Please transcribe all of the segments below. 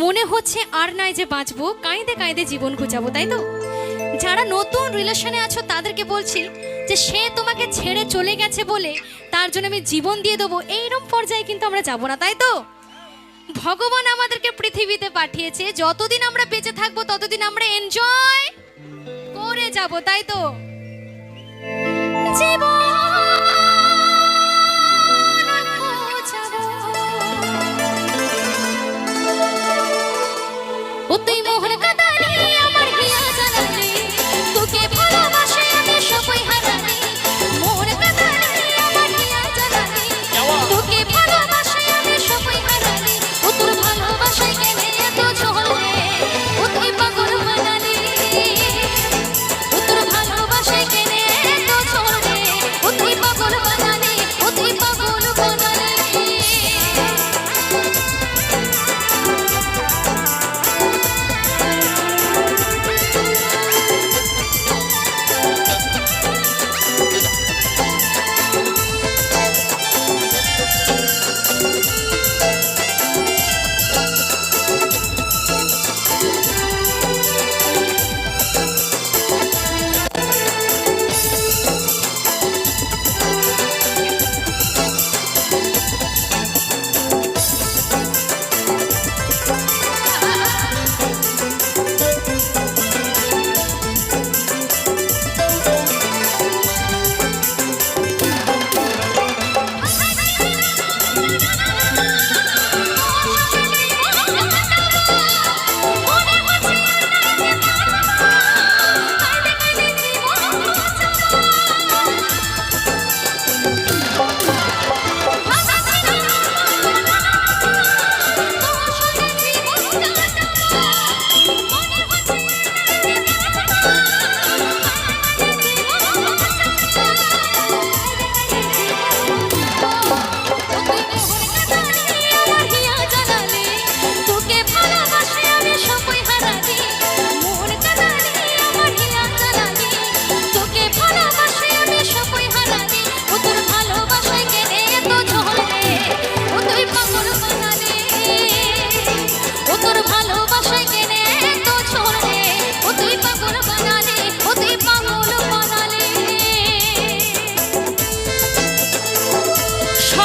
মনে হচ্ছে আর নয় যে বাঁচবো কাঁদে কাঁদে জীবন গুজাবো তাই তো? যারা নতুন রিলেশনে আছো, তাদেরকে বলছি যে, সে তোমাকে ছেড়ে চলে গেছে বলে তার জন্য আমি জীবন দিয়ে দেবো এইরকম পর্যায়ে কিন্তু আমরা যাব না, তাই তো? ভগবান আমাদেরকে পৃথিবীতে পাঠিয়েছে, যতদিন আমরা বেঁচে থাকব, ততদিন আমরা এনজয় করে যাব, তাই তো? জীবন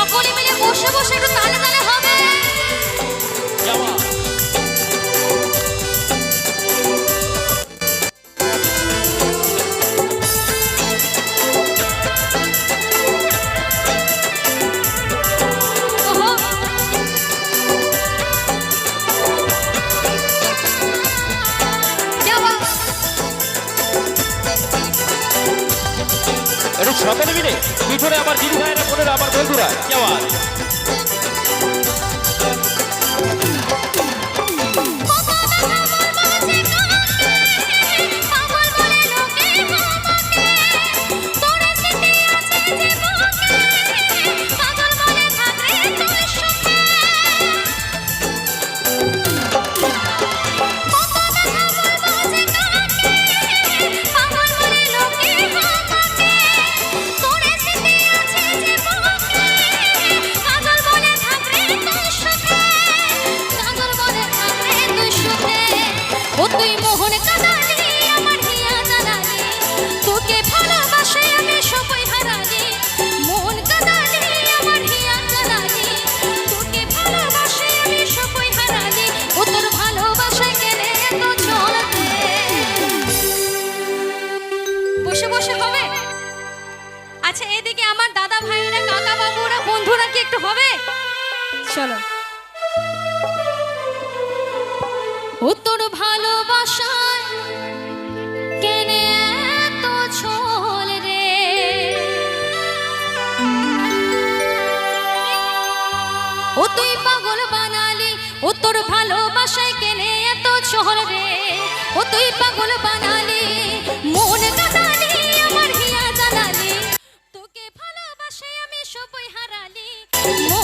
সকলে মিলে বসে বসে একটু তালে তালে সকলে মিলে পিছনে আমার দিদি ভাইয়েরা বোনেরা আমার বন্ধুরা কি বাবুরা বন্ধুরা কি একটু হবে? চলো। ও তোর ভালোবাসায় কেনে এত ছল রে? ও তুই পাগল বানালি ও তোর ভালোবাসায় কেনে এত ছল রে? ও তুই পাগল বানালি, মন কাদালি আমার হিয়া জানালি তোকে ভালোবাসে আমি সবই হারালি। মন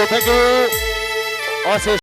থ্যাংক ইউ থ্যাংক ইউ অশেষ